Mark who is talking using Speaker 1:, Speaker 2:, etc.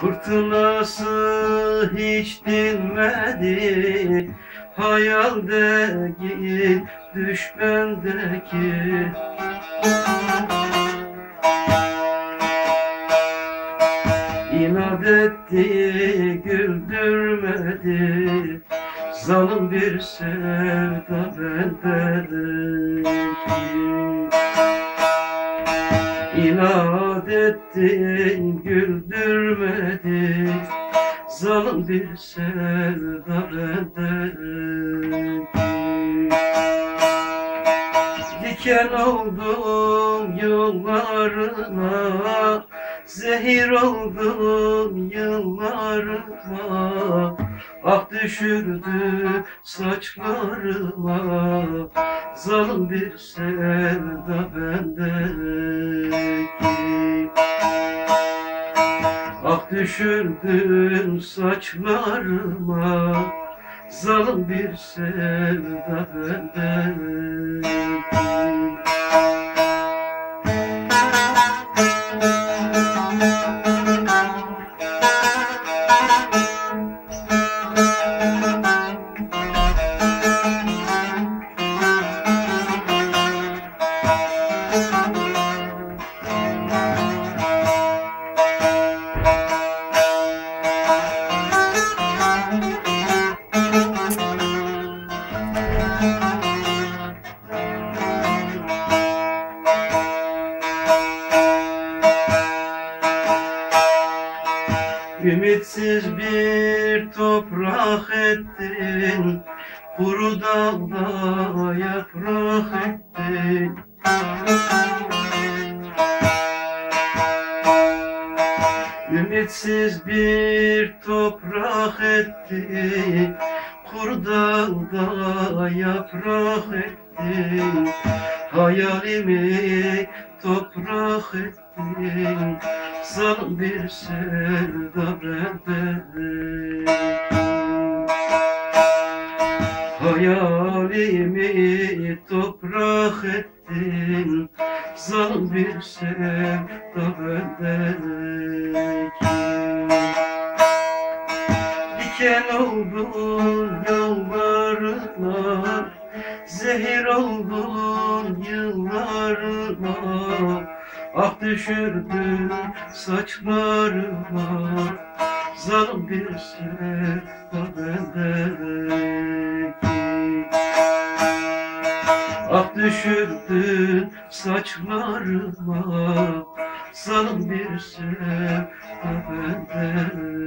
Speaker 1: Fırtınası hiç dinmedi. Hayaldeki düş bendeki İnat etti güldürmedi. Zalim bir sevda bendeki İnat ettin güldürmedi Zalim bir sevda bendeki Diken oldum yollarına Zehir oldum yıllarıma. Ah düşürdü saçlarıma. Zalim bir sevda bendeki Ah düşürdün saçlarıma. Zalim bir sevda bendeki Thank you. Ümitsiz bir toprak ettin Kuru dalda yaprak ettin. Ümitsiz bir toprak ettin Kuru dalda yaprak ettin Hayalimi toprak ettin Zalim bir sevda bendeki Hayalimi toprak ettin Zalim bir sevda bendeki Diken oldun yollarına Zehir oldun yıllarıma Ah düşürdün saçlarıma Zalim bir sevda bendeki. Ah düşürdün saçlarıma Zalim bir sevda bendeki